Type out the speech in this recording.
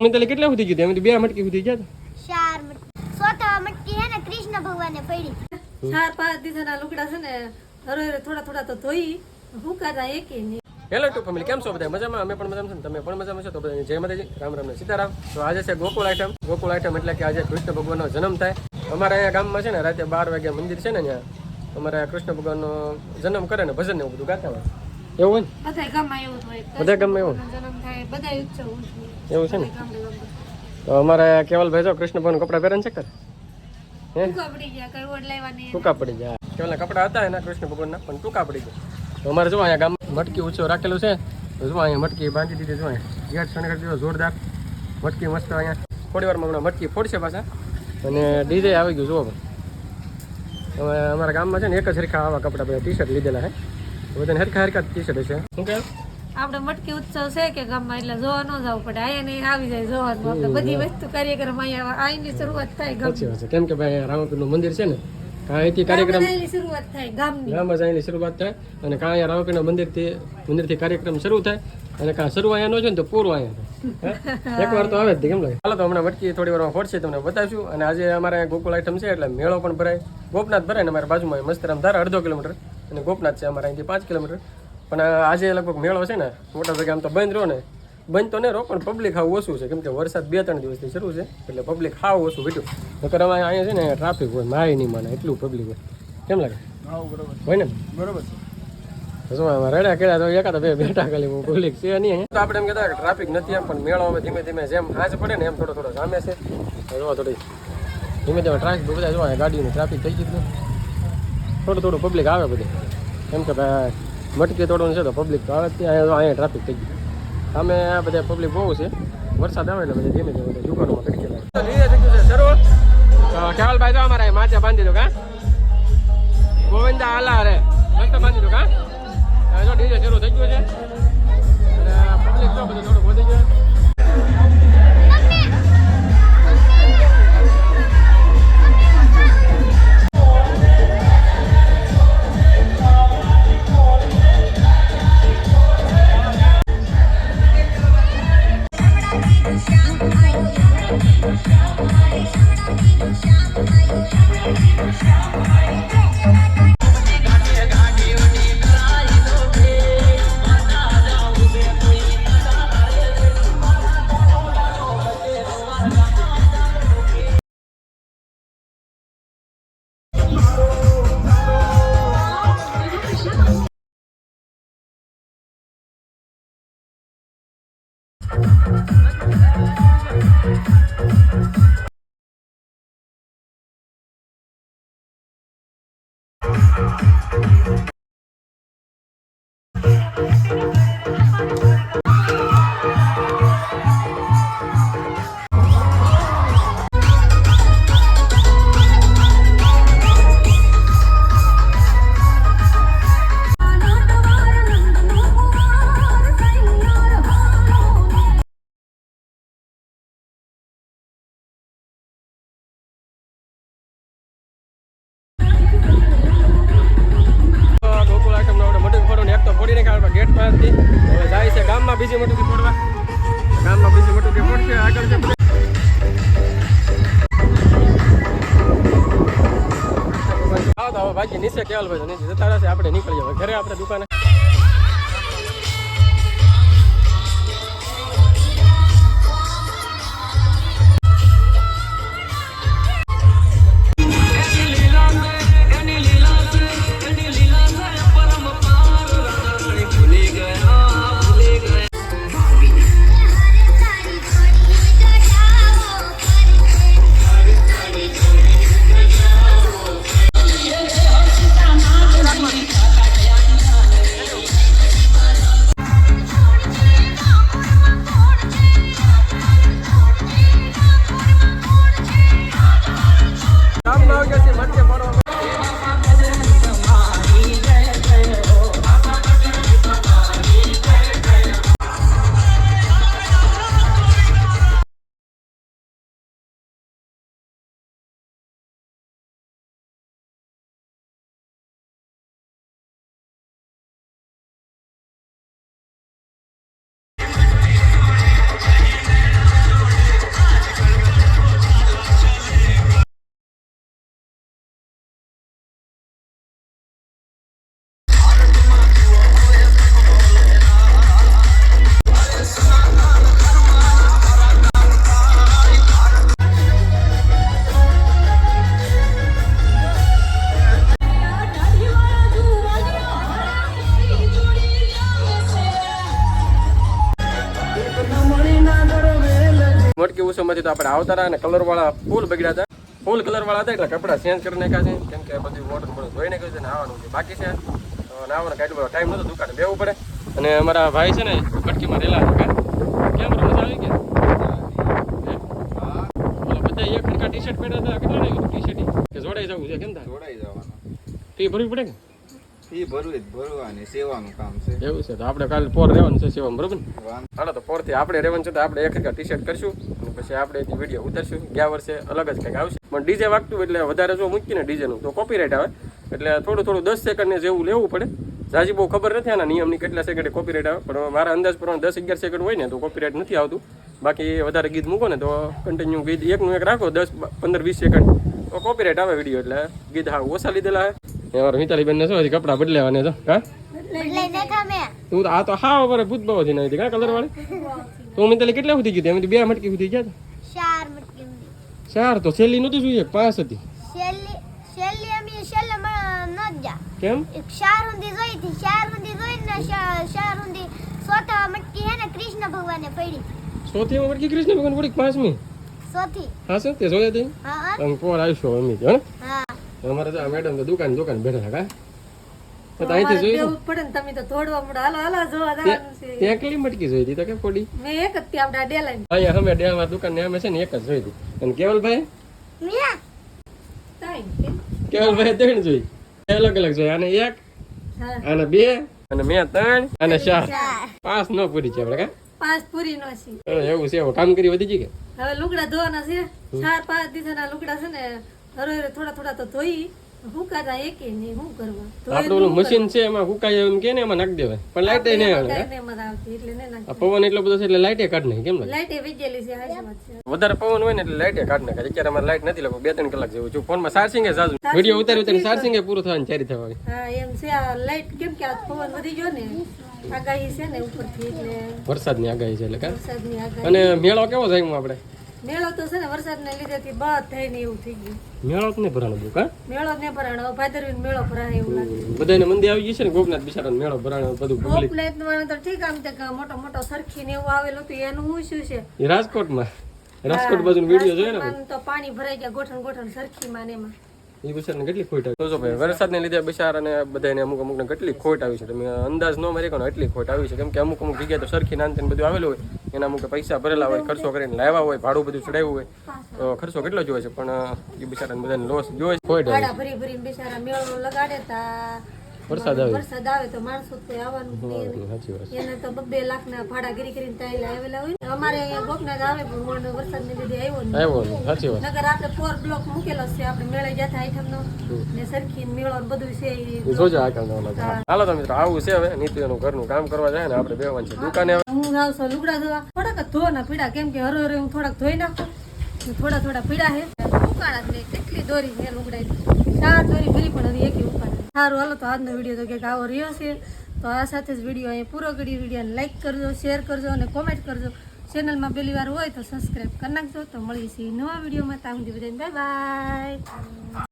તમે તાલે કેટલા સુધી ગયું? એમ બે મટકી સુધી ગયા ચાર સોતા મટકી હે ને કૃષ્ણ ભગવાને પડી. ચાર પાંચ દિવસના લુગડા છે ને હરો હરો થોડા થોડા તો ધોઈ હુકાતા એકે હેલો ટુ ફેમિલી કેમ છો બધા? મજામાં? અમે પણ મજામાં છે તમે પણ મજામાં છો? તો બધા જય માતાજી. રામ રામ ને સીતારામ. તો આજે છે ગોકુળ આઈટમ ગોકુળ આઈટમ એટલે કે આજે કૃષ્ણ ભગવાનનો જન્મ થાય. અમારા અહીંયા ગામમાં છે ને રાતે બાર વાગ્યા મંદિર છે ને ત્યાં. અમારે કૃષ્ણ ભગવાનનો જન્મ કરે ને ભજન ને એવું બધું ગાતા હોય. એવું હોય બધા ગામમાં એવું હોય. બધા ગામમાં એવું? જન્મ થાય બધા ઉત્સવ એવું છે ને? તો અમારે કેવલ જો કૃષ્ણ ભગવાન કપડા પહેરે છે કર ટૂંકા પડી ગયા ટૂંકા પડી કેવલના કપડા હતા એના કૃષ્ણ ભગવાનના પણ ટૂંકા પડી ગયા. તો અમારે જો અહીંયા ગામ મટકી ઉત્સવ રાખેલું છે. તો જો અહીંયા મટકી બાંધી દીધી જો અહીંયા. ગેટ શણગાર દીધો જોરદાર. મટકી મસ્ત અહીંયા થોડી વારમાં હમણાં મટકી ફોડશે પાછા. અને ડીજે આવી ગયું જુઓ. હવે અમારા ગામમાં છે ને એક જ સરખા આવા કપડા બધા ટી શર્ટ લીધેલા છે. બધાને હરખા હરખા ટી શર્ટ છે શું કહે? આપણે મટકી ઉત્સવ છે કે ગામમાં એટલે જોવા ન જવું પડે. અહીંયા નહીં આવી જાય જોવાનું. આપણે બધી વસ્તુ કાર્યક્રમ અહીંયા અહીંની શરૂઆત થાય ગામ કેમ કે ભાઈ રામપીરનું મંદિર છે ને અહીંથી કાર્યક્રમ શરૂઆત થાય ગામની. ગામમાં અહીંની શરૂઆત થાય અને કાં અહીંયા રામપીરના મંદિરથી મંદિરથી કાર્યક્રમ શરૂ થાય અને કાં શરૂ અહીંયા નો છે ને તો પૂરું અહીંયા એક વાર તો આવે જ કેમ લાગે? ચાલો તો હમણાં મટકી થોડી વારમાં ફોડશે તમને બતાવશું. અને આજે અમારે ગોકુળ આઈટમ છે એટલે મેળો પણ ભરાય. ગોપનાથ ભરાય ને અમારા બાજુમાં મસ્તરામ ધારા અડધો કિલોમીટર. અને ગોપનાથ છે અમારા અહીંથી પાંચ કિલોમીટર. પણ આજે લગભગ મેળો છે ને મોટા ભાગે આમ તો બંધ રહ્યો ને. બંધ તો નહીં રહો પણ પબ્લિક હાવ ઓછું છે. કેમ કે વરસાદ બે ત્રણ દિવસથી શરૂ છે એટલે પબ્લિક હાવ ઓછું વીટ્યું. નકર અમારે અહીંયા છે ને ટ્રાફિક હોય માય નહીં માને એટલું પબ્લિક હોય. કેમ લાગે? હોય ને? બરોબર છે. રડ્યા કર્યા તો એકાદ બે બેઠા ખાલી પબ્લિક છે નહીં તો આપણે એમ કહેતા કે ટ્રાફિક નથી એમ પણ મેળો હવે ધીમે ધીમે જેમ આજ પડે ને એમ થોડો થોડો સામે છે. જોવા થોડી. ધીમે ધીમે ટ્રાફિક બધા જોવા ગાડીની ટ્રાફિક થઈ ગયું થોડું થોડું પબ્લિક આવે બધી. એમ કે ભાઈ, મટકી તોડવાનું છે તો પબ્લિક તો આવે ત્યાં અહીંયા ટ્રાફિક થઈ ગયું. સામે આ બધા પબ્લિક બહુ છે. વરસાદ આવે એટલે બધા ધીમે ધીમે દુકાનોમાં કટકી લાગે ખ્યાલભાઈ તો અમારા માચા બાંધી દો, કા? ગોવિંદા આલા રે. મસ્ત બાંધી દો, કા? જો ડીજે શરૂ થઈ ગયું છે. પબ્લિક તો બધું થોડું વધી ગયું ગેટ પાસેથી. હવે જાય છે ગામમાં બીજી મટકી ફોડવા. ગામમાં બીજી મટુકી ફોડશે, આગળ છે હવે બાકી નીચે કેવાલ ભાઈ નીચે જતા રહેશે, આપણે નીકળી જવા ઘરે, આપણે દુકાને. વર્ષોમાંથી તો આપણે આવતા રહ્યા અને કલરવાળા ફૂલ બગડ્યા હતા. ફૂલ કલરવાળા હતા એટલે કપડાં ચેન્જ કરી નાખ્યા છે. કેમ કે બધી વોટર બધું ધોઈ નાખ્યું છે નાવાનું છે બાકી છે. નાવાનો કાંઈ બધો ટાઈમ નહોતો દુકાને બેવું પડે. અને અમારા ભાઈ છે ને કટકીમાં રહેલા હતા. કેમ મજા આવી ગયા? બધા એક ટી શર્ટ પહેર્યા હતા. કેટલા ટી શર્ટ જોડાઈ જવું છે કેમ થાય? જોડાઈ જવાનું. ફી ભરવી પડે કે? ફી ભરવી ભરવાની સેવાનું કામ છે. એવું છે તો આપણે કાલે પોર રહેવાનું છે સેવામાં બરોબર ને? હાલો તો પોરથી આપણે રહેવાનું છે તો આપણે એક ટી શર્ટ કરશું અને પછી આપણે વીડિયો ઉતારશું. ગયા વર્ષે અલગ જ કંઈક આવશે. પણ ડીજે વાગતું એટલે વધારે જો મૂકીને ડીજેનું તો કોપીરાઇટ આવે. એટલે થોડું થોડું દસ સેકન્ડને જેવું લેવું પડે. જાજી બહુ ખબર નથી આના નિયમની કેટલા સેકન્ડે કોપીરાઇટ આવે. પણ મારા અંદાજ પ્રમાણે દસ અગિયાર સેકન્ડ હોય ને તો કોપીરાઇટ નથી આવતું. બાકી વધારે ગીત મૂકો ને તો કન્ટિન્યુ ગીત એકનું એક રાખો દસ પંદર વીસ સેકન્ડ તો કોપીરાઇટ આવે વીડિયો એટલે ગીત હા ઓછા લીધેલા હે બેન શું હજી કપડાં બદલાવાને તો હા આ તો હા અમારે ભૂતથી નથી કા કલર વાળી તું મિતાલી કેટલા સુધી ગઈ હતી બે મટકી સુધી ગયા ચાર મટકી ચાર તો છેલ્લી નહોતી જોઈએ પાંચ હતી. છેલ્લી છેલ્લી અમે છેલ્લે ન જ કેમ? ચાર ઊંધી જોઈ હતી ચાર જોઈ ને ચાર ઊંધી મટકી હે ને કૃષ્ણ ભગવાને પડી. સોથી મટકી કૃષ્ણ ભગવાન પડી પાંચમી? સોથી. હા સર તે જોયા હતી હા પોર આવીશું અમે જો ને અમારે તો મેડમ તો દુકાન દુકાન બેઠા કા તો અહીંથી જોઈ પડે ને તમે તો થોડવા મળો હાલો હાલો જોવા જવાનું છે. એકલી મટકી જોઈ હતી તો કે પડી મેં એક જ ત્યાં આપડા ડેલા અહીંયા અમે ડેમાં દુકાન ને અમે છે ને એક જ જોઈ હતી. અને કેવલભાઈ? કેવલભાઈ ત્રણ. જોઈ. અલગ અલગ જોઈ. અને એક હા. અને બે અને મેં ત્રણ અને ચાર. પાંચ નો પૂરી છે આપણે કા પાંચ પૂરી નો છે એવું છે એવું કામ કરી વધી ગઈ કે? હવે લુગડા ધોવાના છે. ચાર પાંચ દિવસના લુગડા છે ને હરો હરો થોડા થોડા તો ધોઈ. હુકાતા એકે નહીં હું કરવા? આપણું મશીન છે એમાં હુકાય એમ કે ને એમાં નાખ દેવાય. પણ લાઈટ આવે નહીં આવતી એટલે ને નાખી. પવન એટલો બધો છે એટલે લાઈટે કાઢ નાખે કેમ લાગે? લાઈટ એ વીજેલી છે વધારે પવન હોય ને એટલે લાઈટે કાઢ નાખે. અત્યારે અમારે લાઈટ નથી લગભગ બે ત્રણ કલાક જેવું છું. ફોનમાં ચાર્જિંગ એ જાજુ વિડિયો ઉતારી ઉતારી ચાર્જિંગ એ પૂરું થવાનું ચારી થવા હા એમ છે આ લાઈટ કેમ કે આ પવન વધી ગયો ને આગાહી છે ને ઉપરથી એટલે વરસાદની આગાહી છે એટલે કા? અને મેળો કેવો જાય આપણે મેળો તો છે ને વરસાદને લીધેથી બધ થઈને એવું થઈ ગયું. મેળો જ નહીં ભરાણો બુક હા મેળો જ ને ભરાણો. હવે મેળો ભરાય એવું લાગે. બધાને મંદી આવી ગઈ છે ને ગોપનાથ બિચારાનો મેળો ભરાણો બધું ગોપનાથ વાળો તો ઠીક આમ તે મોટો મોટો સરખી ને એવું આવેલું હતું એનું હું શું છે? એ રાજકોટમાં. રાજકોટ બાજુ વીડિયો જોયો ને તો પાણી ભરાઈ ગયા ગોઠણ ગોઠણ સરખી માં ને એમાં. એ બિચારાને કેટલી ખોટ આવી. જોજો ભાઈ વરસાદને લીધે બિચારાને બધાને અમુક અમુકને કેટલી ખોટ આવી છે. તમે અંદાજ ન મારી એટલી ખોટ આવી છે. કેમ કે અમુક અમુક જગ્યાએ તો સરખી નાનતી બધું આવેલું હોય. એના અમુક પૈસા ભરેલા હોય, ખર્ચો કરીને લાવ્યા હોય, ભાડું બધું ચડાવ્યું હોય, તો ખર્ચો કેટલો જોવે છે? પણ એ બિચારાને બધાને લોસ જોવે છે. ખોટ વરસાદ આવે. વરસાદ આવે તો માણસો તે આવવાનું. સાચી વાત એને તો બબે લાખ ના ભાડા ગીરી કરીને તાયલા આવેલા હોય ને. અમારે અહીંયા ગોપનાથ આવે પણ મોડ વરસાદ ને લીધે આવ્યો ને આવ્યો ને સાચી વાત. નગર આપણે ફોર બ્લોક મૂકેલો છે. આપણે મેળે જતા આઈટમ નો ને સરખી મેળો બધું છે એ જોજો આ કામ હાલો તો મિત્રો આવું છે હવે. નીતુ એનું ઘરનું કામ કરવા જાય ને આપણે બેવાનું છે. દુકાને હું. જાઉં છું લુગડા ધોવા. થોડાક ધોવાના પીડા. કેમ કે હરો હરો હું થોડાક ધોઈ નાખું. થોડા થોડા પીડા છે. ઉકાળા જ કેટલી દોરી છે લુગડાઈ ચાર દોરી ભરી પણ હજી એકી ઉકાળા. સારું, હાલો તો આજનો વીડિયો તો કંઈક આવો રહ્યો છે. તો આ સાથે જ વીડિયો અહીં પૂરો કરી વિડીયોને લાઇક કરજો શેર કરજો અને કોમેન્ટ કરજો. ચેનલમાં પહેલી વાર હોય તો સબસ્ક્રાઈબ કરી નાખજો. તો મળીએ છીએ નવા વિડીયોમાં. ત્યાં સુધી બધાને બાય બાય